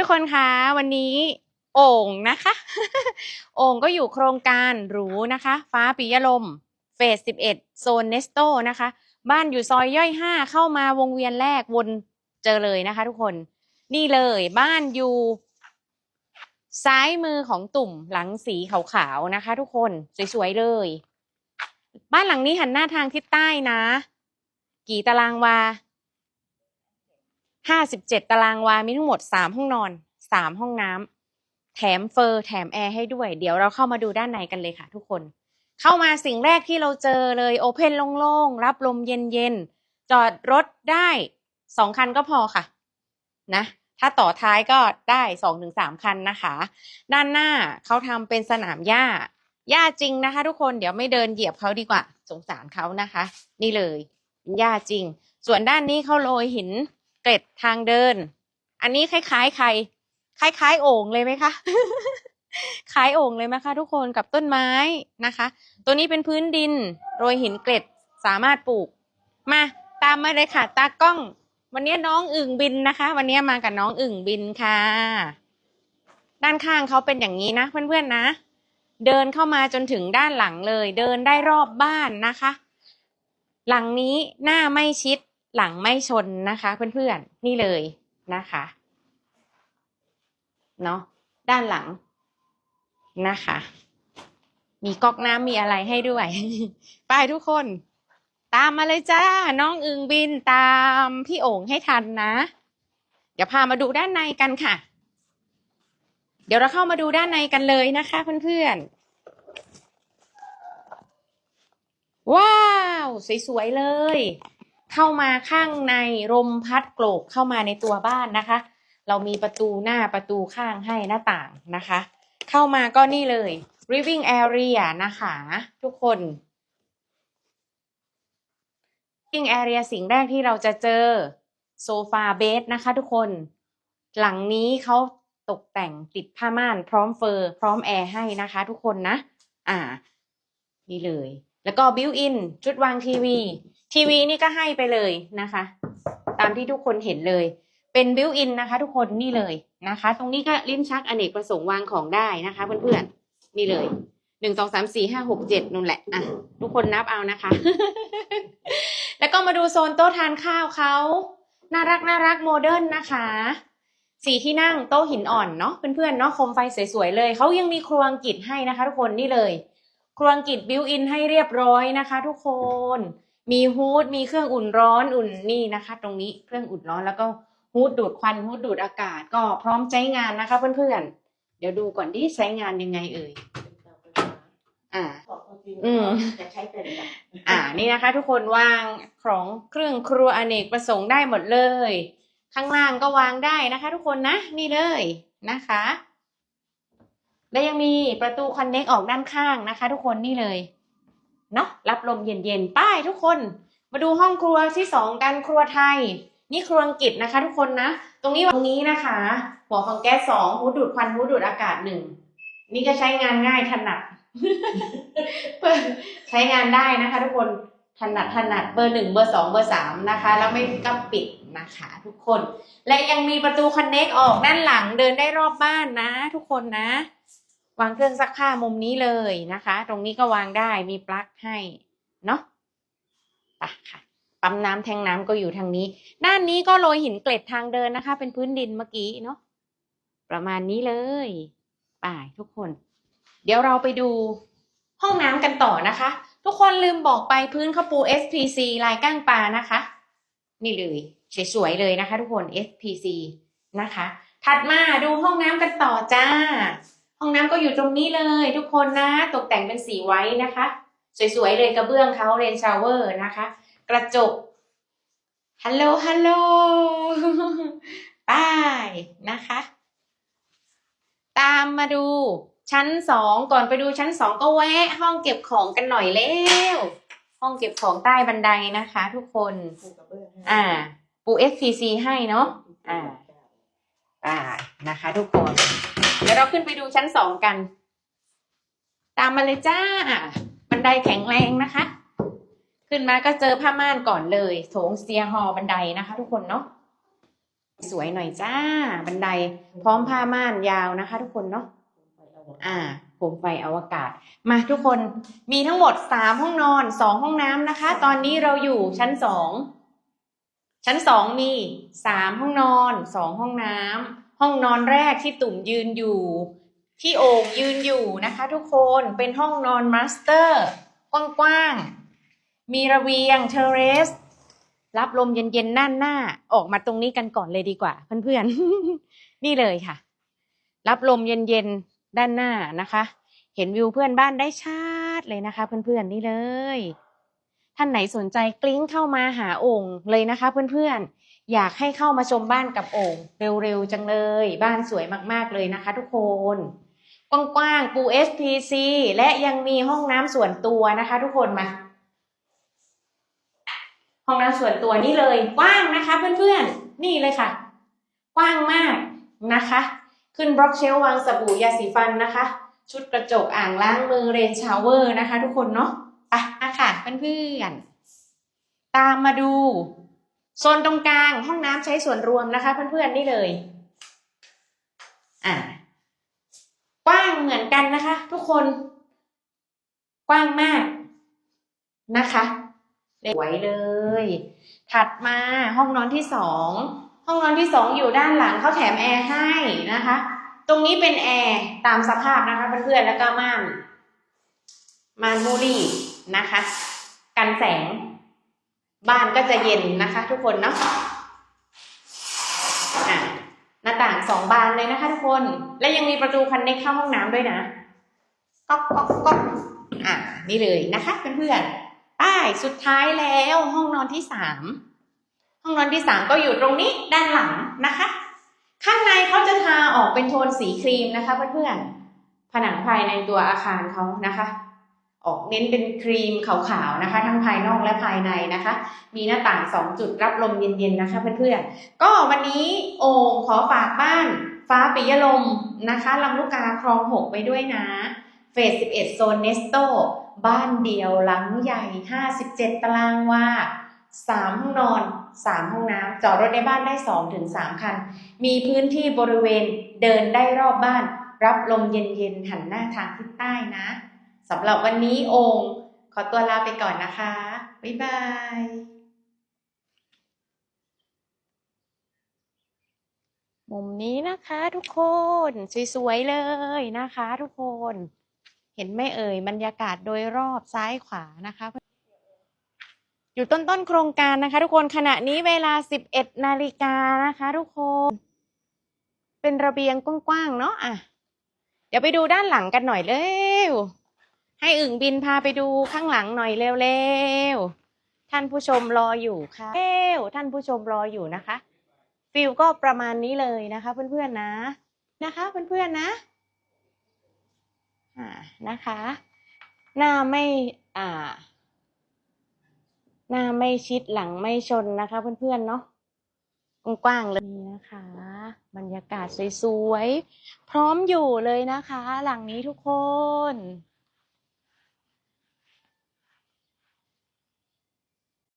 ทุกคนคะวันนี้โอ่งนะคะ โอ่งก็อยู่โครงการหรูนะคะ ฟ้าปิยลมเฟสสิบเอ็ดโซนเนสโตนะคะ บ้านอยู่ซอยย่อยห้าเข้ามาวงเวียนแรกวนเจอเลยนะคะ ทุกคนนี่เลยบ้านอยู่ ซ้ายมือของตุ่มหลังสีขาวๆนะคะ ทุกคนสวยๆเลย บ้านหลังนี้หันหน้าทางทิศใต้นะ กี่ตารางวา ห้าสิบเจ็ดตารางวา มีทั้งหมดสามห้องนอนสามห้องน้ำแถมเฟอร์แถมแอร์ให้ด้วย เดี๋ยวเราเข้ามาดูด้านในกันเลยค่ะทุกคน เข้ามาสิ่งแรกที่เราเจอเลยโอเพนโล่งๆ รับลมเย็นๆ จอดรถได้สองคันก็พอค่ะ นะถ้าต่อท้ายก็ได้สองถึงสามคันนะคะ ด้านหน้าเขาทำเป็นสนามหญ้า หญ้าจริงนะคะ ทุกคน เดี๋ยวไม่เดินเหยียบเขาดีกว่า สงสารเขานะคะ นี่เลยหญ้าจริง ส่วนด้านนี้เขาโรยหิน เกล็ดทางเดิน อันนี้คล้ายๆใคร คล้ายๆโอ่งเลยไหมคะคล้ายโอ่งเลยไหมคะทุกคนกับต้นไม้นะคะ ตัวนี้เป็นพื้นดินโรยหินเกล็ดสามารถปลูก มาตามมาเลยค่ะ ตากล้อง วันนี้น้องอึ่งบินนะคะ วันนี้มากับน้องอึ่งบินค่ะ ด้านข้างเขาเป็นอย่างนี้นะ เพื่อนๆนะ เดินเข้ามาจนถึงด้านหลังเลย เดินได้รอบบ้านนะคะ หลังนี้หน้าไม่ชิด หลังไม่ชนนะคะเพื่อนๆนี่เลยนะคะเนาะด้านหลังนะคะ มีก๊อกน้ำมีอะไรให้ด้วย ไปทุกคน ตามมาเลยจ้า น้องอึงบินตามพี่โอ่งให้ทันนะ เดี๋ยวพามาดูด้านในกันค่ะ เดี๋ยวเราเข้ามาดูด้านในกันเลยนะคะเพื่อนๆว้าว สวยๆเลย เข้ามาข้างในลมพัดโกรกเข้ามาในตัวบ้านนะคะ เรามีประตูหน้าประตูข้างให้หน้าต่างนะคะ เข้ามาก็นี่เลย living area นะคะ ทุกคน living area สิ่งแรกที่เราจะเจอโซฟาเบดนะคะ ทุกคน หลังนี้เขาตกแต่งติดผ้าม่านพร้อมเฟอร์ พร้อมแอร์ให้นะคะ ทุกคนนะ อ่า นี่เลย แล้วก็บิวอินชุดวางทีวี ทีวีนี่ก็ให้ไปเลยนะคะ ตามที่ทุกคนเห็นเลย เป็นบิวอินนะคะ ทุกคนนี่เลยนะคะ ตรงนี้ก็ลิ้นชักอเนกประสงค์วางของได้นะคะ เพื่อนๆนี่เลยหนึ่งสองสามสี่ห้าหกเจ็ดนู่นแหละอะทุกคนนับเอานะคะ แล้วก็มาดูโซนโต๊ะทานข้าวเขาน่ารักน่ารักโมเดิร์นนะคะสีที่นั่งโต๊ะหินอ่อนเนาะเพื่อนๆเนาะโคมไฟสวยๆเลยเขายังมีครัวอังกฤษให้นะคะ ทุกคนนี่เลย ครัวอังกฤษบิวอินให้เรียบร้อยนะคะ ทุกคน มีฮูดมีเครื่องอุ่นร้อนอุ่นนี่นะคะ ตรงนี้เครื่องอุ่นร้อนแล้วก็ฮูดดูดควันฮูดดูดอากาศก็พร้อมใช้งานนะคะ เพื่อนๆ เดี๋ยวดูก่อนที่ใช้งานยังไงเอ่ยอ่าอืมจะใช้เป็นอ่านี่นะคะ ทุกคนวางของเครื่องครัวอเนกประสงค์ได้หมดเลย ข้างล่างก็วางได้นะคะ ทุกคนนะนี่เลยนะคะ และยังมีประตูคอนเน็กออกด้านข้างนะคะ ทุกคนนี่เลยเนาะรับลมเย็นๆป้ายทุกคน มาดูห้องครัวที่สองกันครัวไทย นี่ครัวอังกฤษนะคะ ทุกคนนะตรงนี้ตรงนี้นะคะ หัวของแก๊สสองหูดูดควันหูดูดอากาศหนึ่งนี่ก็ใช้งานง่ายถนัดใช้งานได้นะคะ ทุกคนถนัดถนัดเบอร์หนึ่งเบอร์สองเบอร์สามนะคะแล้วไม่ก็ปิดนะคะทุกคน และยังมีประตูคอนเน็กออกด้านหลังเดินได้รอบบ้านนะ ทุกคนนะ วางเครื่องซักผ้ามุมนี้เลยนะคะ ตรงนี้ก็วางได้มีปลั๊กให้เนาะไปค่ะ ปั๊มน้ำแทงน้ำก็อยู่ทางนี้ ด้านนี้ก็โรยหินเกล็ดทางเดินนะคะ เป็นพื้นดินเมื่อกี้เนาะประมาณนี้เลยไปทุกคน เดี๋ยวเราไปดูห้องน้ำกันต่อนะคะ ทุกคนลืมบอกไปพื้นเขาปู SPC ลายก้างปลานะคะ นี่เลยสวยๆเลยนะคะ ทุกคน SPC นะคะ ถัดมาดูห้องน้ำกันต่อจ้า ห้องน้ำก็อยู่ตรงนี้เลยทุกคนนะตกแต่งเป็นสีไว้นะคะ สวยๆเลยกระเบื้องเขาเรนชาวเวอร์นะคะ กระจกฮัลโหลฮัลโหลป้ายนะคะ ตามมาดูชั้นสองก่อนไปดูชั้นสองก็แวะ ห้องเก็บของกันหน่อยแล้วห้องเก็บของใต้บันไดนะคะ ทุกคนปูกระเบื้องให้อ่า ปู SPC ให้เนาะอ่าอ่านะคะ ทุกคนเดี๋ยวเราขึ้นไปดูชั้นสองกัน ตามมาเลยจ้า บันไดแข็งแรงนะคะ ขึ้นมาก็เจอผ้าม่านก่อนเลยโถงเซียฮอบันไดนะคะ ทุกคนเนาะสวยหน่อยจ้า บันได พร้อมผ้าม่านยาวนะคะ ทุกคนเนาะอ่าโคมไฟอวกาศ มาทุกคนมีทั้งหมดสามห้องนอนสองห้องน้ำนะคะ ตอนนี้เราอยู่ชั้นสองชั้นสองมีสามห้องนอนสองห้องน้ำ ห้องนอนแรกที่ตุ่มยืนอยู่ ที่โอ่งยืนอยู่นะคะ ทุกคนเป็นห้องนอนมาสเตอร์กว้างๆ มีระเบียงเทเรส รับลมเย็นๆน่านหน้า ออกมาตรงนี้กันก่อนเลยดีกว่า เพื่อนๆ นี่เลยค่ะ รับลมเย็นๆ ด้านหน้านะคะ เห็นวิวเพื่อนบ้านได้ชัดเลยนะคะ เพื่อนๆ นี่เลย ท่านไหนสนใจกลิ้งเข้ามาหาโอ่งเลยนะคะ เพื่อนๆ อยากให้เข้ามาชมบ้านกับโอ่งเร็วๆจังเลย บ้านสวยมากๆเลยนะคะ ทุกคนกว้างๆปู SPC และยังมีห้องน้ำส่วนตัวนะคะ ทุกคนมา ห้องน้ำส่วนตัวนี่เลยกว้างนะคะ เพื่อนๆ นี่เลยค่ะ กว้างมากนะคะ ขึ้นบล็อกเชลฟ์วางสบู่ยาสีฟันนะคะ ชุดกระจกอ่างล้างมือเรนชาวเวอร์นะคะ ทุกคนเนาะ ไปมาค่ะเพื่อนๆ ตามมาดู โซนตรงกลางห้องน้ำใช้ส่วนรวมนะคะเพื่อนๆนี่เลย อ่ากว้างเหมือนกันนะคะ ทุกคน กว้างมากนะคะสวยเลย ถัดมาห้องนอนที่สองห้องนอนที่สองอยู่ด้านหลังเขาแถมแอร์ให้นะคะ ตรงนี้เป็นแอร์ตามสภาพนะคะเพื่อนๆแล้วก็ม่าน มานมูรี่นะคะ กันแสง บ้านก็จะเย็นนะคะ ทุกคนเนาะอะหน้าต่างสองบานเลยนะคะ ทุกคน และยังมีประตูคันเน็กเข้าห้องน้ำด้วยนะก๊อกก๊อกก๊อกอะนี่เลยนะคะเพื่อนๆป้ายสุดท้ายแล้วห้องนอนที่สามห้องนอนที่สามก็อยู่ตรงนี้ด้านหลังนะคะ ข้างในเขาจะทาออกเป็นโทนสีครีมนะคะเพื่อนๆผนังภายในตัวอาคารเขานะคะ ออกเน้นเป็นครีมขาวๆนะคะ ทั้งภายนอกและภายในนะคะ มีหน้าต่างสองจุดรับลมเย็นๆนะคะเพื่อนๆก็วันนี้โอ่งขอฝากบ้านฟ้าปิยลมนะคะลำลูกกาคลองหกไปด้วยนะเฟส11 โซนเนสโตบ้านเดียวหลังใหญ่ 57 ตารางวาสามห้องนอนสามห้องน้ำจอดรถในบ้านได้สองถึงสามคัน มีพื้นที่บริเวณเดินได้รอบบ้าน รับลมเย็นๆ หันหน้าทางทิศใต้นะ สำหรับวันนี้องค์ ขอตัวลาไปก่อนนะคะ บ๊ายบายมุมนี้นะคะทุกคนสวยๆเลยนะคะทุกคน เห็นไหม่เอ่ยบรรยากาศโดยรอบซ้ายขวานะคะ อยู่ต้นต้นๆโครงการนะคะ ทุกคนขณะนี้เวลา 11นาฬิกานะคะ ทุกคน เป็นระเบียงกว้างๆเนาะอะ เดี๋ยวไปดูด้านหลังกันหน่อยเร็ว ให้อึ่งบินพาไปดูข้างหลังหน่อยเร็วๆ ท่านผู้ชมรออยู่ค่ะเร็วท่านผู้ชมรออยู่นะคะ ฟิลก็ประมาณนี้เลยนะคะเพื่อนๆนะนะคะเพื่อนๆนะอ่านะคะ หน้าไม่อ่า หน้าไม่ชิดหลังไม่ชนนะคะเพื่อนๆเนาะกว้างๆเลยนี่นะคะ บรรยากาศสวยๆพร้อมอยู่เลยนะคะ หลังนี้ทุกคน